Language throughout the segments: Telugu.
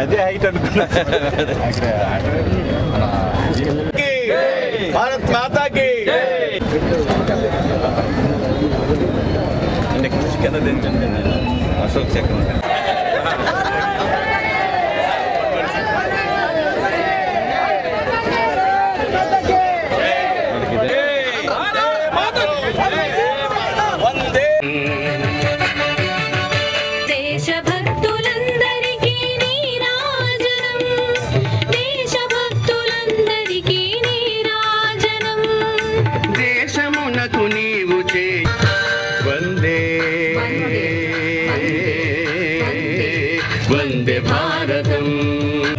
అదే హైట్ అనుకున్నా భారత్ మాతా కి కింద దించండి అశోక్ చక్రం దేశభక్తులందరికీ వందే భారతం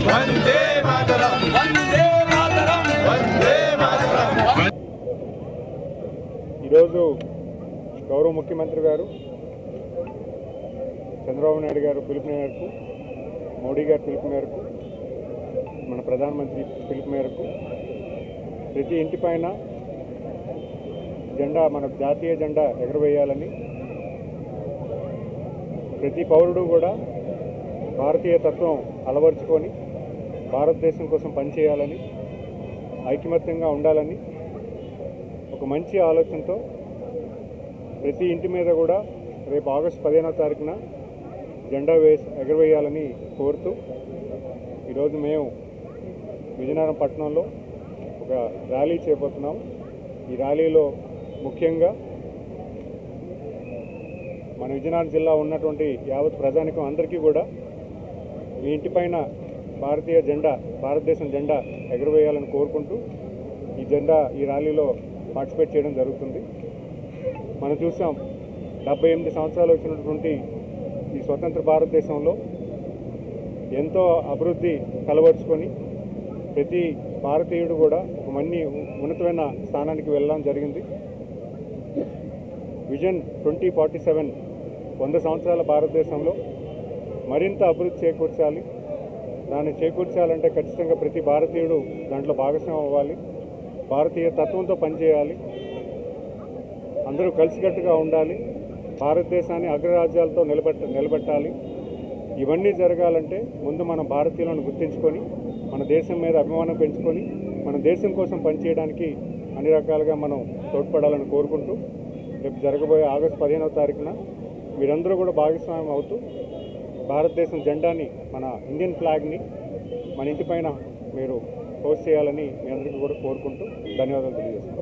వందే మాతరం వందే మాతరం వందే మాతరం. ఈరోజు గౌరవ ముఖ్యమంత్రి గారు చంద్రబాబు నాయుడు గారు పిలుపు మేరకు మోడీ గారి పిలుపు మేరకు మన ప్రధానమంత్రి పిలుపు మేరకు ప్రతి ఇంటి పైన జెండా మన జాతీయ జెండా ఎగరవేయాలని ప్రతి పౌరుడు కూడా భారతీయ తత్వం అలవర్చుకొని భారతదేశం కోసం పనిచేయాలని ఐకమత్యంగా ఉండాలని ఒక మంచి ఆలోచనతో ప్రతి ఇంటి మీద కూడా రేపు ఆగస్టు పదిహేనో తారీఖున జెండా వేసి ఎగరవేయాలని కోరుతూ ఈరోజు మేము విజయనగరం పట్టణంలో ఒక ర్యాలీ చేయబోతున్నాం ఈ ర్యాలీలో ముఖ్యంగా మన విజయనగరం జిల్లా ఉన్నటువంటి యావత్ ప్రజానికం అందరికీ కూడా మీ ఇంటిపైన భారతీయ జెండా భారతదేశం జెండా ఎగరవేయాలని కోరుకుంటూ ఈ జెండా ఈ ర్యాలీలో పార్టిసిపేట్ చేయడం జరుగుతుంది. మనం చూసాం డెబ్బై ఎనిమిది సంవత్సరాలు వచ్చినటువంటి ఈ స్వతంత్ర భారతదేశంలో ఎంతో అభివృద్ధి కలవరుచుకొని ప్రతి భారతీయుడు కూడా ఒక మన్ని ఉన్నతమైన స్థానానికి వెళ్ళడం జరిగింది. విజన్ ట్వంటీ ఫార్టీ సెవెన్ వంద సంవత్సరాల భారతదేశంలో మరింత అభివృద్ధి చేకూర్చాలి. దాన్ని చేకూర్చాలంటే ఖచ్చితంగా ప్రతి భారతీయుడు దాంట్లో భాగస్వామ్యం అవ్వాలి. భారతీయ తత్వంతో పనిచేయాలి. అందరూ కలిసికట్టుగా ఉండాలి. భారతదేశాన్ని అగ్రరాజ్యాలతో నిలబెట్ట నిలబెట్టాలి. ఇవన్నీ జరగాలంటే ముందు మన భారతీయులను గుర్తించుకొని మన దేశం మీద అభిమానం పెంచుకొని మన దేశం కోసం పనిచేయడానికి అన్ని రకాలుగా మనం తోడ్పడాలని కోరుకుంటూ రేపు జరగబోయే ఆగస్టు పదిహేనవ తారీఖున మీరందరూ కూడా భాగస్వామ్యం అవుతూ భారతదేశం జెండాని మన ఇండియన్ ఫ్లాగ్ని మన ఇంటిపైన మీరు పోస్ట్ చేయాలని మీ అందరికీ కూడా కోరుకుంటూ ధన్యవాదాలు తెలియజేస్తున్నాను.